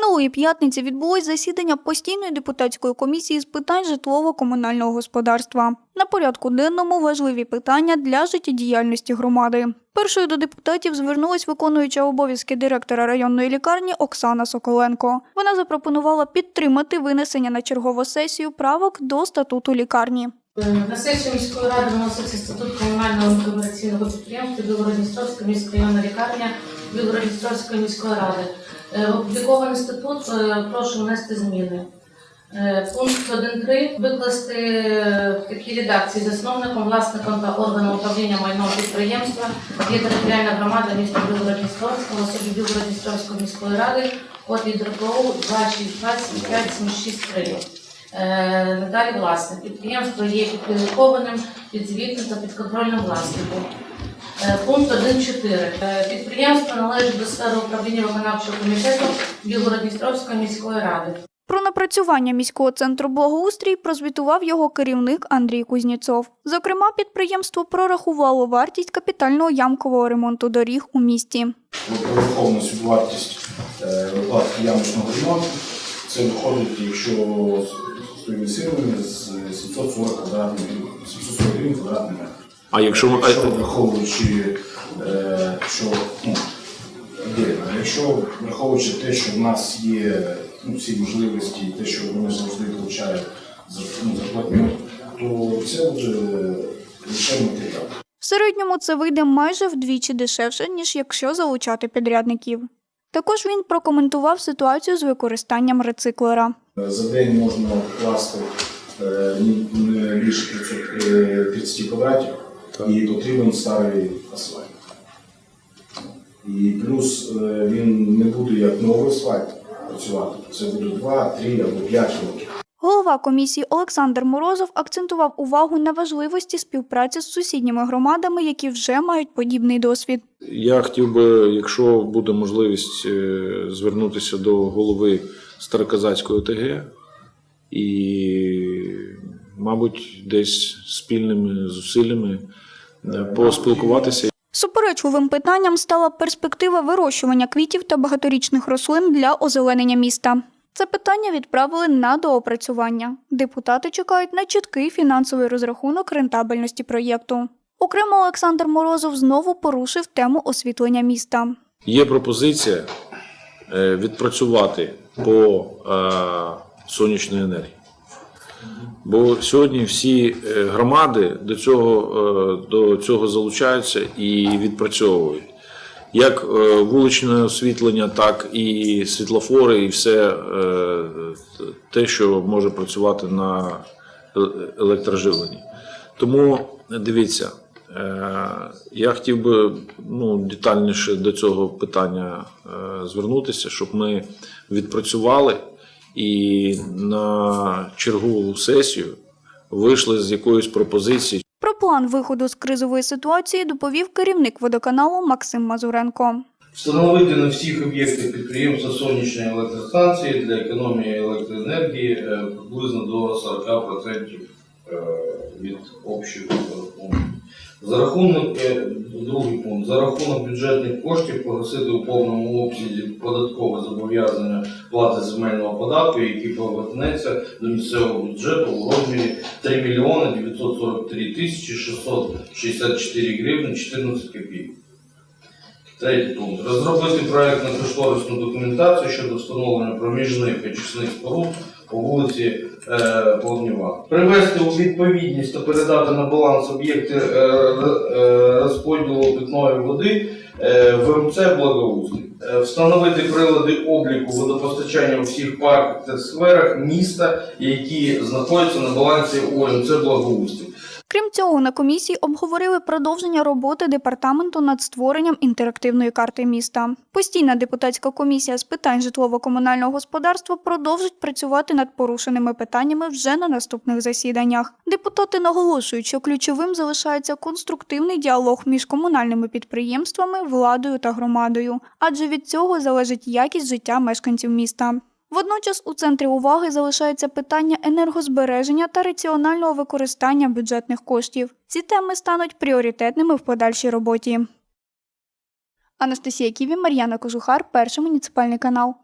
Минулої п'ятниці відбулось засідання постійної депутатської комісії з питань житлово-комунального господарства. На порядку денному важливі питання для життєдіяльності громади. Першою до депутатів звернулась виконуюча обов'язки директора районної лікарні Оксана Соколенко. Вона запропонувала підтримати винесення на чергову сесію правок до статуту лікарні. На сесію міської ради виноситься статут комунального комерційного підприємства Білгородністровська міська районна лікарня Білгородністровської міської ради. Е, Опублікований статут е, прошу внести зміни. Е, Пункт 1.3 викласти в такій редакції засновником, власником та органом управління майном підприємства є територіальна громада міста Білгородністровська, в особі Білгородністровської міської ради, код від РПО 262-75763. Е, Надалі власник. Підприємство є підпорядкованим, підзвітним та підконтрольним власником. Е, Пункт 1.4. Е, Підприємство належить до сфери управління виконавчого комітету Білгородністровської міської ради. Про напрацювання міського центру благоустрій прозвітував його керівник Андрій Кузніцов. Зокрема, підприємство прорахувало вартість капітального ямкового ремонту доріг у місті. прораховано вартість е, ямочного ремонту. Це виходить, якщо з 740 квадратних 740 гривень квадратний метр. А якщо ми- якщо враховуючи, е, що ну, а якщо враховуючи те, що в нас є ну, всі можливості, і те, що вони завжди получають за ну, зарплатню, то це буде лише матеріал. В середньому це вийде майже вдвічі дешевше, ніж якщо залучати підрядників. Також він прокоментував ситуацію з використанням рециклера. За день можна вкласти е, не більше 500, е, 30 квадратів і потрібен старий асфальт. І плюс е, він не буде як новий асфальт працювати. Це буде 2, 3 або 5 років. Голова комісії Олександр Морозов акцентував увагу на важливості співпраці з сусідніми громадами, які вже мають подібний досвід. Я хотів би, якщо буде можливість, е, звернутися до голови Староказацької ОТГ і, мабуть, десь спільними зусиллями поспілкуватися. Суперечливим питанням стала перспектива вирощування квітів та багаторічних рослин для озеленення міста. Це питання відправили на доопрацювання. Депутати чекають на чіткий фінансовий розрахунок рентабельності проєкту. Окремо Олександр Морозов знову порушив тему освітлення міста. Є пропозиція е, відпрацювати по е, сонячній енергії. Бо сьогодні всі е, громади до цього, е, до цього залучаються і відпрацьовують. Як е, вуличне освітлення, так і світлофори, і все те, що може працювати на електроживленні. Тому дивіться, я хотів би ну, детальніше до цього питання звернутися, щоб ми відпрацювали і на чергову сесію вийшли з якоюсь пропозицією. Про план виходу з кризової ситуації доповів керівник водоканалу Максим Мазуренко. Встановити на всіх об'єктах підприємства сонячної електростанції для економії електроенергії е, приблизно до 40% е, від общого рахунку. За рахунок, е, другий пункт, за рахунок бюджетних коштів погасити у повному обсязі податкове зобов'язання плати земельного податку, який повернеться до місцевого бюджету у розмірі 3 мільйони 943 тисячі 664 гривні 14 копійок. Третій пункт. Розробити проєктно кошторисну документацію щодо встановлення проміжних очисних споруд по вулиці Полонюва. Привести у відповідність та передати на баланс об'єкти е, е, розподілу питної води ВМЦ Благоустрій. Е, Встановити прилади обліку водопостачання у всіх парках та сферах міста, які знаходяться на балансі ОМЦ Благоустрій. Крім цього, на комісії обговорили продовження роботи департаменту над створенням інтерактивної карти міста. Постійна депутатська комісія з питань житлово-комунального господарства продовжить працювати над порушеними питаннями вже на наступних засіданнях. Депутати наголошують, що ключовим залишається конструктивний діалог між комунальними підприємствами, владою та громадою, адже від цього залежить якість життя мешканців міста. Водночас у центрі уваги залишається питання енергозбереження та раціонального використання бюджетних коштів. Ці теми стануть пріоритетними в подальшій роботі. Анастасія Ківі, Мар'яна Кожухар, перший муніципальний канал.